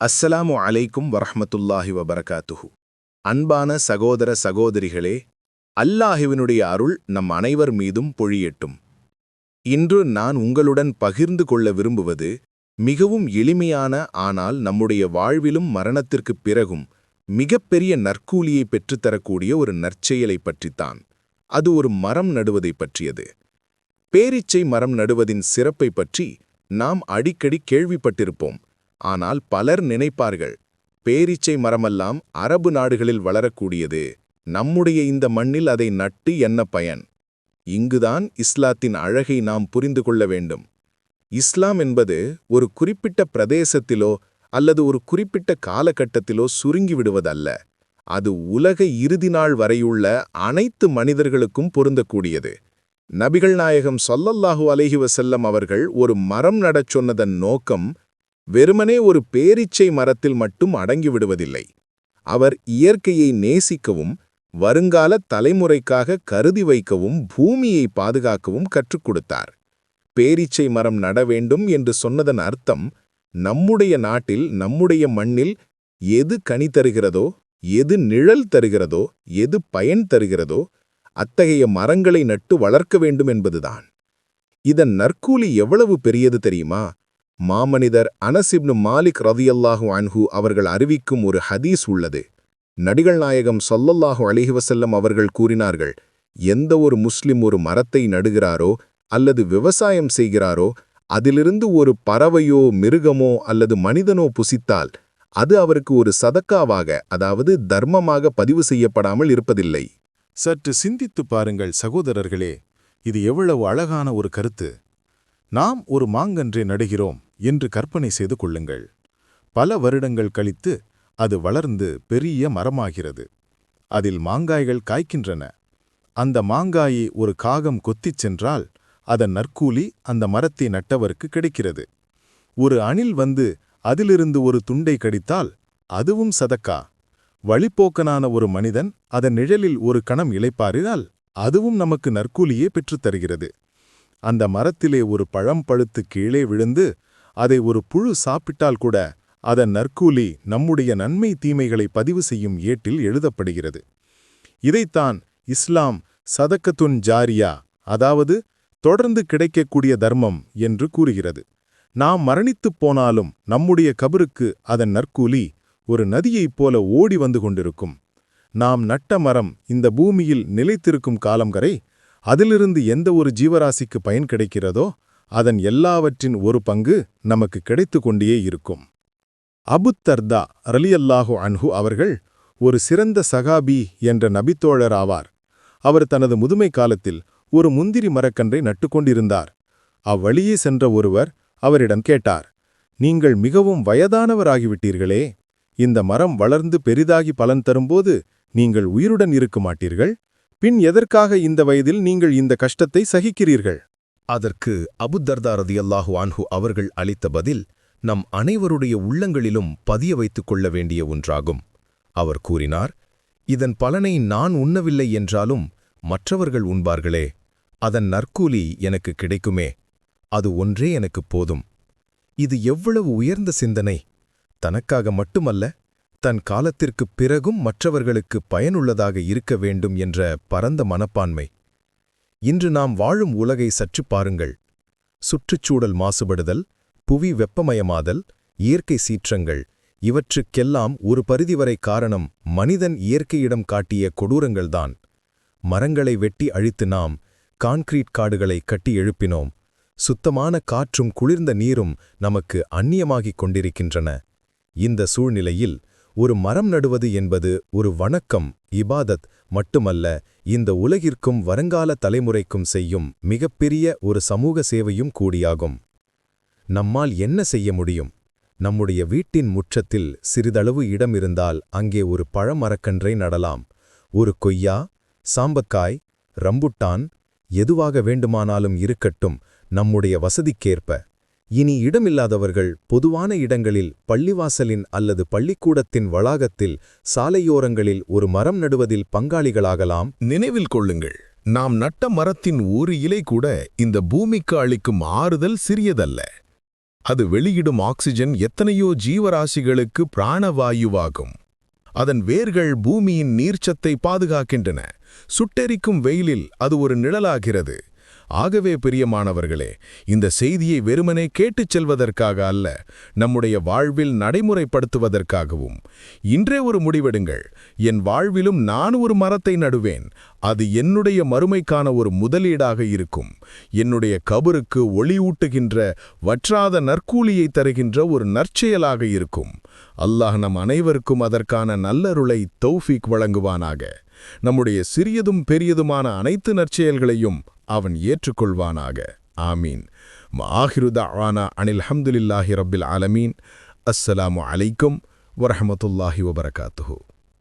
அஸ்ஸலாமு அலைக்கும் வரஹமத்துல்லாஹி வபரகாத்துஹு. அன்பான சகோதர சகோதரிகளே அல்லாஹுவினுடைய அருள் நம் அனைவர் மீதும் பொழியட்டும். இன்று நான் உங்களுடன் பகிர்ந்து கொள்ள விரும்புவது மிகவும் எளிமையான ஆனால் நம்முடைய வாழ்விலும் மரணத்திற்குப் பிறகும் மிகப்பெரிய நற்கூலியை பெற்றுத்தரக்கூடிய ஒரு நற்செயலைப் பற்றித்தான். அது ஒரு மரம் நடுவதைப் பற்றியது. பேரீச்சை மரம் நடுவதின் சிறப்பைப் பற்றி நாம் அடிக்கடி கேள்விப்பட்டிருப்போம். ஆனால் பலர் நினைப்பார்கள் பேரீச்சை மரமெல்லாம் அரபு நாடுகளில் வளரக்கூடியது நம்முடைய இந்த மண்ணில் அதை நட்டு என்ன பயன்? இங்குதான் இஸ்லாத்தின் அழகை நாம் புரிந்து கொள்ள வேண்டும். இஸ்லாம் என்பது ஒரு குறிப்பிட்ட பிரதேசத்திலோ அல்லது ஒரு குறிப்பிட்ட காலகட்டத்திலோ சுருங்கிவிடுவதல்ல அது உலக இறுதி நாள் வரையுள்ள அனைத்து மனிதர்களுக்கும் பொருந்தக்கூடியது. நபிகள் நாயகம் சொல்லல்லாஹு அலஹி வசல்லம் அவர்கள் ஒரு மரம் நடச் சொன்னதன் நோக்கம் வெறுமனே ஒரு பேரீச்சை மரத்தில் மட்டும் அடங்கிவிடுவதில்லை அவர் இயற்கையை நேசிக்கவும் வருங்கால தலைமுறைக்காக கருதி வைக்கவும் பூமியை பாதுகாக்கவும் கற்றுக் கொடுத்தார். பேரீச்சை மரம் நட வேண்டும் என்று சொன்னதன் அர்த்தம் நம்முடைய நாட்டில் நம்முடைய மண்ணில் எது கனி தருகிறதோ எது நிழல் தருகிறதோ எது பயன் தருகிறதோ அத்தகைய மரங்களை நட்டு வளர்க்க வேண்டும் என்பதுதான். இதன் நற்கூலி எவ்வளவு பெரியது தெரியுமா? மாமனிதர் அனசிப்னு மாலிக் ரதியல்லாஹு அன்ஹு அவர்கள் அறிவிக்கும் ஒரு ஹதீஸ் உள்ளது. நடிகள் நாயகம் சொல்லல்லாஹு அலிஹிவசல்லம் அவர்கள் கூறினார்கள் எந்த ஒரு முஸ்லிம் ஒரு மரத்தை நடுகிறாரோ அல்லது விவசாயம் செய்கிறாரோ அதிலிருந்து ஒரு பறவையோ மிருகமோ அல்லது மனிதனோ புசித்தால் அது அவருக்கு ஒரு சதக்காவாக அதாவது தர்மமாக பதிவு செய்யப்படாமல் இருப்பதில்லை. சற்று சிந்தித்துப் பாருங்கள் சகோதரர்களே இது எவ்வளவு அழகான ஒரு கருத்து. நாம் ஒரு மாங்கன்றே நடுகிறோம் என்று கற்பனை செய்து கொள்ளுங்கள். பல வருடங்கள் கழித்து அது வளர்ந்து பெரிய மரமாகிறது. அதில் மாங்காய்கள் காய்க்கின்றன. அந்த மாங்காயை ஒரு காகம் கொத்திச் சென்றால் அதன் நற்கூலி அந்த மரத்தை நட்டவருக்கு கிடைக்கிறது. ஒரு அணில் வந்து அதிலிருந்து ஒரு துண்டை கடித்தால் அதுவும் சதக்கா. வழிப்போக்கனான ஒரு மனிதன் அதன் நிழலில் ஒரு கணம் இளைப்பாரினால் அதுவும் நமக்கு நற்கூலியே பெற்றுத் தருகிறது. அந்த மரத்திலே ஒரு பழம் பழுத்து கீழே விழுந்து அதை ஒரு புழு சாப்பிட்டால் கூட அதன் நற்கூலி நம்முடைய நன்மை தீமைகளை பதிவு செய்யும் ஏட்டில் எழுதப்படுகிறது. இதைத்தான் இஸ்லாம் சதக்கத்துன் ஜாரியா அதாவது தொடர்ந்து கிடைக்கக்கூடிய தர்மம் என்று கூறுகிறது. நாம் மரணித்துப் போனாலும் நம்முடைய கபருக்கு அதன் நற்கூலி ஒரு நதியைப் போல ஓடி வந்து கொண்டிருக்கும். நாம் நட்ட மரம் இந்த பூமியில் நிலைத்திருக்கும் காலம் வரை அதிலிருந்து எந்த ஒரு ஜீவராசிக்கு பயன் கிடைக்கிறதோ அதன் எல்லாவற்றின் ஒரு பங்கு நமக்கு கிடைத்து கொண்டே இருக்கும். அபுத்தர்தா ரலியல்லாஹு அன்ஹு அவர்கள் ஒரு சிறந்த சகாபி என்ற நபித்தோழர் ஆவார். அவர் தனது முதுமை காலத்தில் ஒரு முந்திரி மரக்கன்றை நட்டுக்கொண்டிருந்தார் அவ்வழியே சென்ற ஒருவர் அவரிடம் கேட்டார் நீங்கள் மிகவும் வயதானவராகிவிட்டீர்களே இந்த மரம் வளர்ந்து பெரிதாகி பலன் தரும்போது நீங்கள் உயிருடன் இருக்க மாட்டீர்கள்? பின் எதற்காக இந்த வயதில் நீங்கள் இந்த கஷ்டத்தை சகிக்கிறீர்கள்? அதற்கு அபுத்தர்தாரதி அல்லாஹு அன்ஹு அவர்கள் அளித்த பதில் நம் அனைவருடைய உள்ளங்களிலும் பதிய வைத்துக் கொள்ள வேண்டிய ஒன்றாகும். அவர் கூறினார் இதன் பலனை நான் உண்ணவில்லை என்றாலும் மற்றவர்கள் உண்பார்களே அதன் நற்கூலி எனக்கு கிடைக்குமே அது ஒன்றே எனக்குப் போதும். இது எவ்வளவு உயர்ந்த சிந்தனை! தனக்காக மட்டுமல்ல தன் காலத்திற்குப் பிறகும் மற்றவர்களுக்கு பயனுள்ளதாக இருக்க வேண்டும் என்ற பரந்த மனப்பான்மை. இன்று நாம் வாழும் உலகை சற்றுப் பாருங்கள். சுற்றுச்சூழல் மாசுபடுதல் புவி வெப்பமயமாதல் இயற்கை சீற்றங்கள் இவற்றுக்கெல்லாம் ஒரு பரிதிவரை காரணம் மனிதன் இயற்கையிடம் காட்டிய கொடூரங்கள்தான் மரங்களை வெட்டி அழித்து நாம் கான்கிரீட் காடுகளை கட்டி எழுப்பினோம். சுத்தமான காற்றும் குளிர்ந்த நீரும் நமக்கு அந்நியமாகிக் கொண்டிருக்கின்றன. இந்த சூழ்நிலையில் ஒரு மரம் நடுவது என்பது ஒரு வணக்கம் இபாதத் மட்டுமல்ல இந்த உலகிற்கும் வருங்கால தலைமுறைக்கும் செய்யும் மிகப்பெரிய ஒரு சமூக சேவையும் கூடியாகும். நம்மால் என்ன செய்ய முடியும்? நம்முடைய வீட்டின் முற்றத்தில் சிறிதளவு இடம் இருந்தால் அங்கே ஒரு பழமரக்கன்றை நடலாம். ஒரு கொய்யா சாம்பக்காய் ரம்புட்டான் எதுவாக வேண்டுமானாலும் இருக்கட்டும் நம்முடைய வசதிக்கேற்ப. இனி இடமில்லாதவர்கள் பொதுவான இடங்களில் பள்ளிவாசலின் அல்லது பள்ளிக்கூடத்தின் வளாகத்தில் சாலையோரங்களில் ஒரு மரம் நடுவதில் பங்காளிகளாகலாம். நினைவில் கொள்ளுங்கள் நாம் நட்ட மரத்தின் ஒரு இலை கூட இந்த பூமிக்கு அளிக்கும் ஆறுதல் சிறியதல்ல. அது வெளியிடும் ஆக்சிஜன் எத்தனையோ ஜீவராசிகளுக்கு பிராணவாயுவாகும். அதன் வேர்கள் பூமியின் நீர்ச்சத்தை பாதுகாக்கின்றன. சுட்டெரிக்கும் வெயிலில் அது ஒரு நிழலாகிறது. ஆகவே பிரியமானவர்களே இந்த செய்தியை வெறுமனே கேட்டுச் செல்வதற்காக அல்ல நம்முடைய வாழ்வில் நடைமுறைப்படுத்துவதற்காகவும். இன்றே ஒரு முடிவெடுங்கள். என் வாழ்விலும் நான் ஒரு மரத்தை நடுவேன். அது என்னுடைய மறுமைக்கான ஒரு முதலீடாக இருக்கும். என்னுடைய கபருக்கு ஒளியூட்டுகின்ற வற்றாத நற்கூலியை தருகின்ற ஒரு நற்செயலாக இருக்கும். அல்லாஹ் நம் அனைவருக்கும் அதற்கான நல்லருளை தௌஃபீக் வழங்குவானாக. நம்முடைய சிறியதும் பெரியதுமான அனைத்து நற்செயல்களையும் அவன் ஏற்றுக்கொள்வானாக. ஆமீன். ஆஹிருதானா அனில் ஹம்துலில்லாஹி ரபில் ஆலமீன். அஸ்ஸலாமு அலைக்கும் வரஹமத்துல்லாஹி வபரகாத்துஹூ.